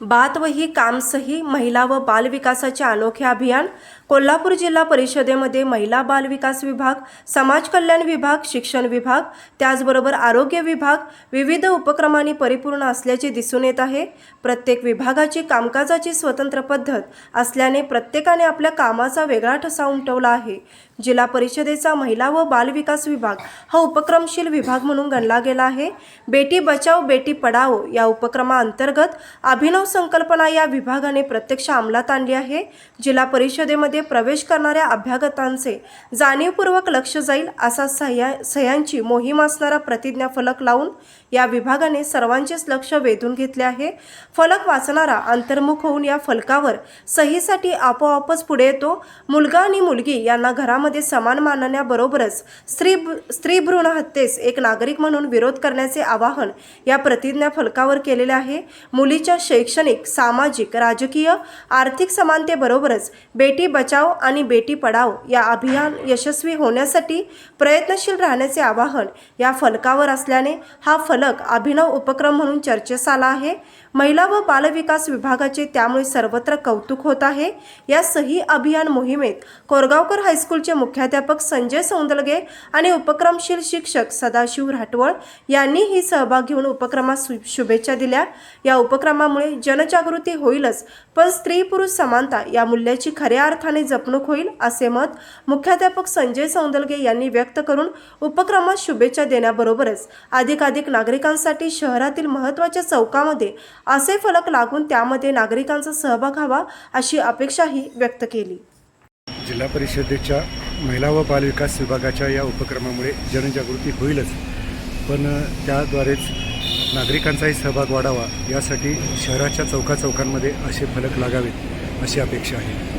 बात वही काम सही महिला व बाल विकासाचे अनोखे अभियान कोल्हापूर जिल्हा परिषदेमध्ये महिला बाल विकास विभाग समाज कल्याण विभाग शिक्षण विभाग त्याचबरोबर आरोग्य विभाग विविध उपक्रमांनी परिपूर्ण असल्याचे दिसून येत आहे. प्रत्येक विभागाची कामकाजाची स्वतंत्र पद्धत असल्याने प्रत्येकाने आपल्या कामाचा वेगळा ठसा उमटवला आहे. जिल्हा परिषदेचा महिला व बाल विकास विभाग हा उपक्रमशील विभाग म्हणून गणला गेला आहे. बेटी बचाव बेटी पडाओ या उपक्रमाअंतर्गत अभिनव संकल्पना या विभागाने प्रत्यक्ष अंमलात आणली आहे. जिल्हा परिषदेमध्ये प्रवेश करणाऱ्या अभ्यागतांचे जाणीवपूर्वक लक्ष जाईल असा सह्या सह्यांची मोहीम असणारा प्रतिज्ञा फलक लावून या विभागाने सर्वांचेच लक्ष वेधून घेतले आहे. फलक वाचणारा अंतर्मुख होऊन या फलकावर सहीसाठी आपोआपच पुढे येतो. मुलगा आणि मुलगी यांना घरामध्ये समान मानण्याबरोबरच स्त्री स्त्री भ्रूण हत्येस एक नागरिक म्हणून विरोध करण्याचे आवाहन या प्रतिज्ञा फलकावर केलेले आहे. मुलीच्या शैक्षणिक सामाजिक राजकीय आर्थिक समानतेबरोबरच बेटी बचाव आणि बेटी पढाओ या अभियान यशस्वी होण्यासाठी प्रयत्नशील राहण्याचे आवाहन या फलकावर असल्याने हा फलक अभिनव उपक्रम म्हणून चर्चेस आला आहे. महिला व बालविकास विभागाचे त्यामुळे सर्वत्र कौतुक होत आहे. या सही अभियान मोहिमेत कोरगावकर हायस्कूलचे मुख्याध्यापक संजय सौंदलगे आणि उपक्रमशील शिक्षक सदाशिव राठवळ यांनीही सहभाग घेऊन उपक्रमास शु- शुभेच्छा दिल्या. या उपक्रमामुळे जनजागृती होईलच पण स्त्री पुरुष समानता या मूल्याची खऱ्या अर्थाने जपणूक होईल असे मत मुख्याध्यापक संजय सौंदलगे यांनी व्यक्त करून उपक्रमात शुभेच्छा देण्याबरोबरच अधिकाधिक नागरिकांसाठी शहरातील महत्त्वाच्या चौकामध्ये असे फलक लागून त्यामध्ये नागरिकांचा सहभाग हवा अशी अपेक्षाही व्यक्त केली. जिल्हा परिषदेच्या महिला व बालविकास विभागाच्या या उपक्रमामुळे जनजागृती होईलच. पण त्याद्वारेच नागरिकांचाही सहभाग वाढावा यासाठी शहराच्या चौकाचौकांमध्ये असे फलक लागावेत अशी अपेक्षा आहे.